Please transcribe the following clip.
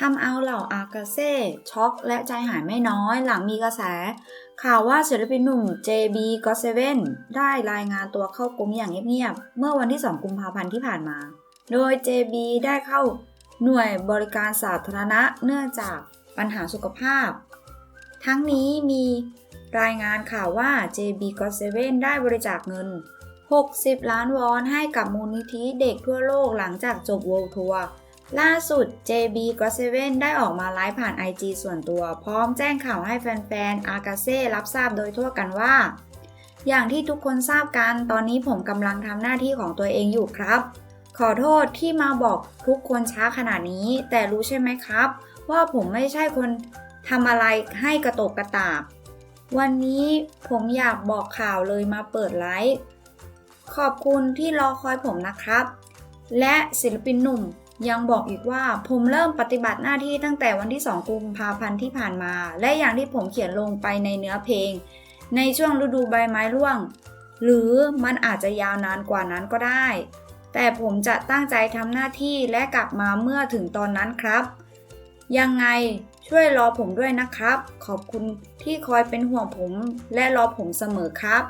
ทำเอาเหล่าอากาเซ่ช็อกและใจหายไม่น้อยหลังมีกระแส ข่าวว่าศิลปินหนุ่ม JB g o 7ได้รายงานตัวเข้ากรมอย่างเงียบๆ เมื่อวันที่ 2 กุมภาพันธ์ที่ผ่านมา โดย JB ได้เข้าหน่วยบริการสาธารณะเนื่องจากปัญหาสุขภาพ ทั้งนี้มีรายงานข่าวว่า JB g o 7ได้บริจาคเงิน 60 ล้านวอนให้กับมูลนิธิเด็กทั่วโลกหลังจากจบ World Tour ล่าสุด JB g o 7ได้ออกมาไลฟ์ผ่าน IG ส่วนตัว พร้อมแจ้งข่าวให้แฟนๆ อากาเซ่รับทราบโดยทั่วกันว่า อย่างที่ทุกคนทราบกัน ตอนนี้ผมกำลังทำหน้าที่ของตัวเองอยู่ครับ ขอโทษที่มาบอกทุกคนช้าขนาดนี้ แต่รู้ใช่ไหมครับ ว่าผมไม่ใช่คนทำอะไรให้กระตกกระตากวันนี้ผมอยากบอกข่าวเลยมาเปิดไลฟ์ ขอบคุณที่รอคอยผมนะครับ และศิลปินหนุ่ม ยังบอกอีกว่าผมเริ่มปฏิบัติหน้าที่ตั้งแต่วันที่ 2 กุมภาพันธ์ที่ผ่านมา และอย่างที่ผมเขียนลงไปในเนื้อเพลง ในช่วงฤดูใบไม้ร่วง หรือมันอาจจะยาวนานกว่านั้นก็ได้ แต่ผมจะตั้งใจทำหน้าที่และกลับมาเมื่อถึงตอนนั้นครับ ยังไงช่วยรอผมด้วยนะครับ ขอบคุณที่คอยเป็นห่วงผมและรอผมเสมอครับ